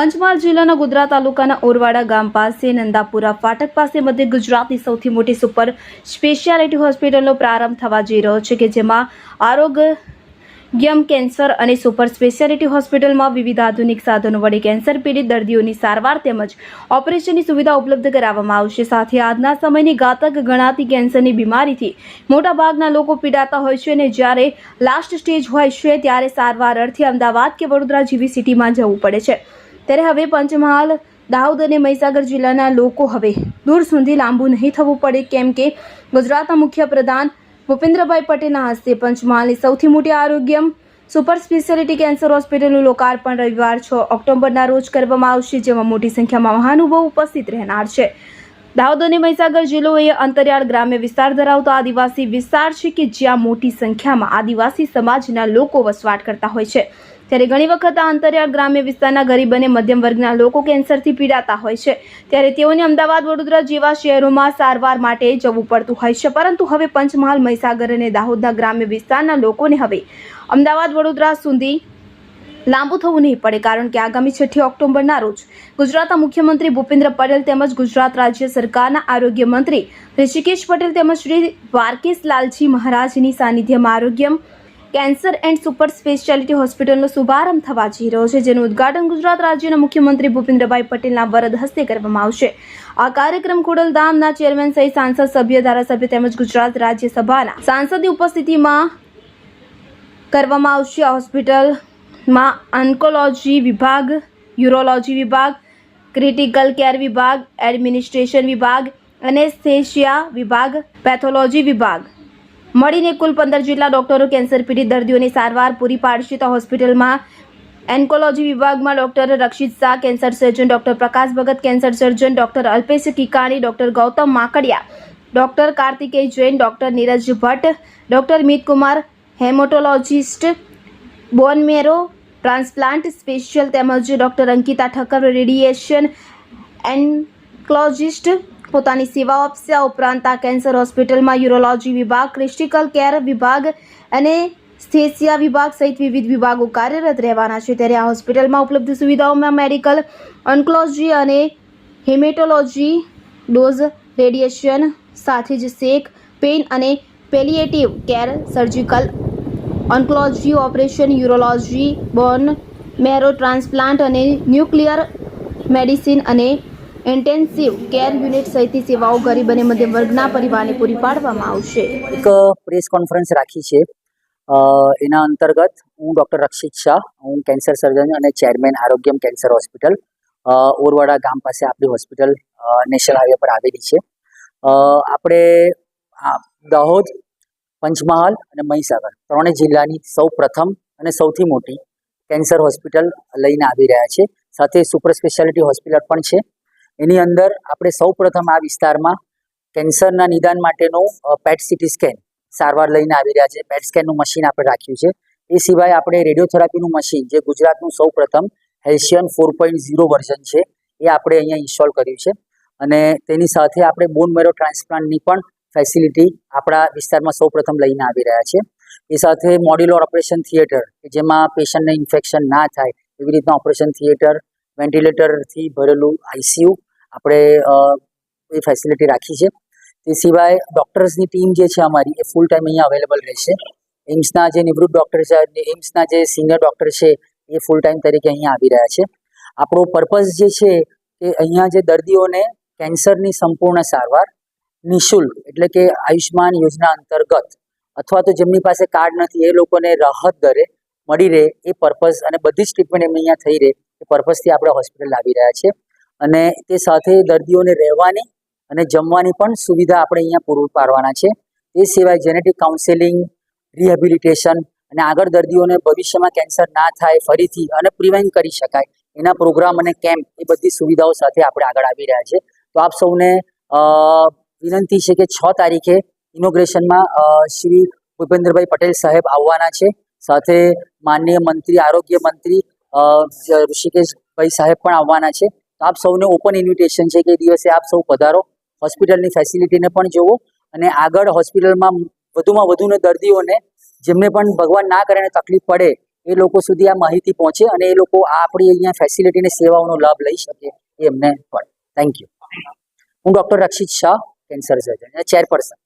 પંચમહાલ જિલ્લાના ગોધરા તાલુકાના ઓરવાડા ગામ પાસે નંદાપુરા ફાટક પાસે મધ્ય ગુજરાતની સૌથી મોટી સુપર સ્પેશિયાલિટી હોસ્પિટલનો પ્રારંભ થવા જઈ રહ્યો છે કે જેમાં આરોગ્યમ કેન્સર અને સુપર સ્પેશિયાલિટી હોસ્પિટલમાં વિવિધ આધુનિક સાધનો વડે કેન્સર પીડિત દર્દીઓની સારવાર તેમજ ઓપરેશનની સુવિધા ઉપલબ્ધ કરાવવામાં આવશે. સાથે આજના સમયની ઘાતક ગણાતી કેન્સરની બીમારીથી મોટાભાગના લોકો પીડાતા હોય છે અને જ્યારે લાસ્ટ સ્ટેજ હોય છે ત્યારે સારવાર અર્થે અમદાવાદ કે વડોદરા જેવી સિટીમાં જવું પડે છે. ત્યારે હવે પંચમહાલ, દાહોદ અને મહીસાગર જિલ્લાના લોકો હવે દૂર સુધી લાંબુ નહીં થવું પડે કેમ કે ગુજરાતના મુખ્યપ્રધાન ભૂપેન્દ્રભાઈ પટેલના હસ્તે પંચમહાલની સૌથી મોટી આરોગ્યમ સુપર સ્પેશિયાલિટી કેન્સર હોસ્પિટલનું લોકાર્પણ રવિવાર છ ઓક્ટોબરના રોજ કરવામાં આવશે, જેમાં મોટી સંખ્યામાં મહાનુભાવો ઉપસ્થિત રહેનાર છે. દાહોદ અને મહીસાગર જિલ્લો એ અંતરિયાળ ગ્રામ્ય વિસ્તાર ધરાવતો આદિવાસી વિસ્તાર છે કે જ્યાં મોટી સંખ્યામાં આદિવાસી સમાજના લોકો વસવાટ કરતા હોય છે. ત્યારે ઘણી વખત આ અંતરિયાળ ગ્રામ્ય વિસ્તારના ગરીબ અને મધ્યમ વર્ગના લોકો કેન્સરથી પીડાતા હોય છે. ત્યારે તેઓને અમદાવાદ, વડોદરા જેવા શહેરોમાં સારવાર માટે જવું પડતું હોય છે. પરંતુ હવે પંચમહાલ, મહીસાગર અને દાહોદના ગ્રામ્ય વિસ્તારના લોકોને હવે અમદાવાદ, વડોદરા સુધી લાંબુ થવું નહીં પડે, કારણ કે આગામી છઠ્ઠી ઓક્ટોબરના રોજ ગુજરાતના મુખ્યમંત્રી ભૂપેન્દ્ર પટેલ તેમજ ગુજરાત રાજ્ય સરકારના આરોગ્ય મંત્રી ઋષિકેશ પટેલ તેમજ શ્રી દ્વારકેશ લાલજી મહારાજની સાનિધ્યમાં Arogyam cancer and super speciality હોસ્પિટલનો શુભારંભ થવા જઈ રહ્યો છે, જેનું ઉદ્ઘાટન ગુજરાત રાજ્યના મુખ્યમંત્રી ભૂપેન્દ્રભાઈ પટેલના વરદ હસ્તે કરવામાં આવશે. આ કાર્યક્રમ ખોડલધામના ચેરમેન સહિત સાંસદ, સભ્ય, ધારાસભ્ય તેમજ ગુજરાત રાજ્યસભાના સાંસદની ઉપસ્થિતિમાં કરવામાં આવશે. આ હોસ્પિટલમાં ઓન્કોલોજી વિભાગ, યુરોલોજી વિભાગ, ક્રિટિકલ કેર વિભાગ, એડમિનિસ્ટ્રેશન વિભાગ અને સેશિયા વિભાગ, પેથોલોજી વિભાગ મળીને કુલ પંદર જેટલા ડોક્ટરો કેન્સર પીડિત દર્દીઓની સારવાર પૂરી પાડશે તો હોસ્પિટલમાં એન્કોલોજી વિભાગમાં doctor Rakshit Shah, cancer surgeon doctor Prakash Bhagat, cancer surgeon doctor Alpesh Kikani, doctor Gautam Makadia, doctor Kartikeya Jain, doctor Neeraj Bhatt, doctor Mit Kumar haematologist bone marrow, transplant special તેમજ doctor Ankita Thakkar, radiation oncologist પોતાની સેવાઓ આપશે. આ ઉપરાંત આ cancer હોસ્પિટલમાં urology વિભાગ, ક્રિસ્ટિકલ care વિભાગ અને સ્થેસિયા વિભાગ સહિત વિવિધ વિભાગો કાર્યરત રહેવાના છે. ત્યારે આ હોસ્પિટલમાં ઉપલબ્ધ સુવિધાઓમાં મેડિકલ, ઓન્કોલોજી અને હિમેટોલોજી, ડોઝ, રેડિયેશન સાથે જ શેક, પેઇન અને palliative care, surgical, oncology operation, urology, bone, marrow transplant અને ન્યુક્લિયર મેડિસિન અને ઇન્ટેન્સિવ કેર યુનિટ સહિતની સેવાઓ ગરીબ અને મધ્યમ વર્ગના પરિવારને પૂરી પાડવામાં આવશે. એક પ્રેસ કોન્ફરન્સ રાખી છે. એના અંતર્ગત હું ડૉક્ટર રક્ષિત શાહ, હું કેન્સર સર્જન અને chairman Arogyam cancer hospital Orvada ગામ પાસે આપણી હોસ્પિટલ નેશનલ હાઈવે પર આવેલી છે. આપણે દાહોદ, પંચમહાલ અને મહીસાગર ત્રણેય જિલ્લાની સૌ પ્રથમ અને સૌથી મોટી કેન્સર હોસ્પિટલ લઈને આવી રહ્યા છે. સાથે સુપર સ્પેશિયાલિટી હોસ્પિટલ પણ છે. એની અંદર આપણે સૌ પ્રથમ આ વિસ્તારમાં કેન્સરના નિદાન માટેનું પેટ સિટી સ્કેન સારવાર લઈને આવી રહ્યા છે. પેટ સ્કેનનું મશીન આપણે રાખ્યું છે. એ સિવાય આપણે રેડિયોથેરાપીનું મશીન જે ગુજરાતનું સૌ પ્રથમ હેલ્શિયન ફોર પોઈન્ટ ઝીરો વર્ઝન છે, એ આપણે અહીંયા ઇન્સ્ટોલ કર્યું છે. અને તેની સાથે આપણે બોન મેરો ટ્રાન્સપ્લાન્ટની પણ ફેસિલિટી આપણા વિસ્તારમાં સૌ પ્રથમ લઈને આવી રહ્યા છે. એ સાથે મોડ્યુલર ઓપરેશન થિયેટર કે જેમાં પેશન્ટને ઇન્ફેક્શન ના થાય, એવી રીતના ઓપરેશન થિયેટર વેન્ટિલેટરથી ભરેલું આઈસીયુ આપણે એ ફેસિલિટી રાખી છે. તે સિવાય ડૉક્ટર્સની ટીમ જે છે અમારી, એ ફૂલ ટાઈમ અહીંયા અવેલેબલ રહેશે. એમ્સના જે નિવૃત્ત ડૉક્ટર છે એમ્સના જે સિનિયર ડૉક્ટર છે, એ ફૂલ ટાઈમ તરીકે અહીંયા આવી રહ્યા છે. આપણો પર્પઝ જે છે કે અહીંયા જે દર્દીઓને કેન્સરની સંપૂર્ણ સારવાર, નિઃશુલ્ક એટલે કે આયુષ્માન યોજના અંતર્ગત અથવા તો જેમની પાસે કાર્ડ નથી, એ લોકોને રાહત દરે મળી રહે એ પર્પઝ અને બધી જ ટ્રીટમેન્ટ એમની અહીંયા થઈ રહે એ પર્પઝથી આપણે હોસ્પિટલ લાવી રહ્યા છીએ. અને તે સાથે દર્દીઓને રહેવાની અને જમવાની પણ સુવિધા આપણે અહીંયા પૂરું પાડવાના છે. એ સિવાય જેનેટિક કાઉન્સેલિંગ રિહેબિલિટેશન અને આગળ દર્દીઓને ભવિષ્યમાં કેન્સર ના થાય, ફરીથી અને પ્રિવેન્ટ કરી શકાય, એના પ્રોગ્રામ અને કેમ્પ એ બધી સુવિધાઓ સાથે આપણે આગળ આવી રહ્યા છે. તો આપ સૌને વિનંતી છે કે છ તારીખે ઇનોગ્રેશનમાં શ્રી ભૂપેન્દ્રભાઈ પટેલ સાહેબ આવવાના છે. સાથે માનનીય મંત્રી, આરોગ્ય મંત્રી ઋષિકેશભાઈ સાહેબ પણ આવવાના છે. આપ સૌને ઓપન ઇન્વિટેશન છે કે દિવસે આપ સૌ પધારો. હોસ્પિટલની ફેસિલિટીને પણ જોવો અને આગળ હોસ્પિટલમાં વધુમાં વધુને દર્દીઓને જેમને પણ ભગવાન ના કરે તકલીફ પડે, એ લોકો સુધી આ માહિતી પહોંચે અને એ લોકો આપણી અહીંયા ફેસિલિટીની સેવાઓનો લાભ લઈ શકે એ એમને પણ. થેન્ક યુ હું doctor Rakshit Shah cancer surgeon chairperson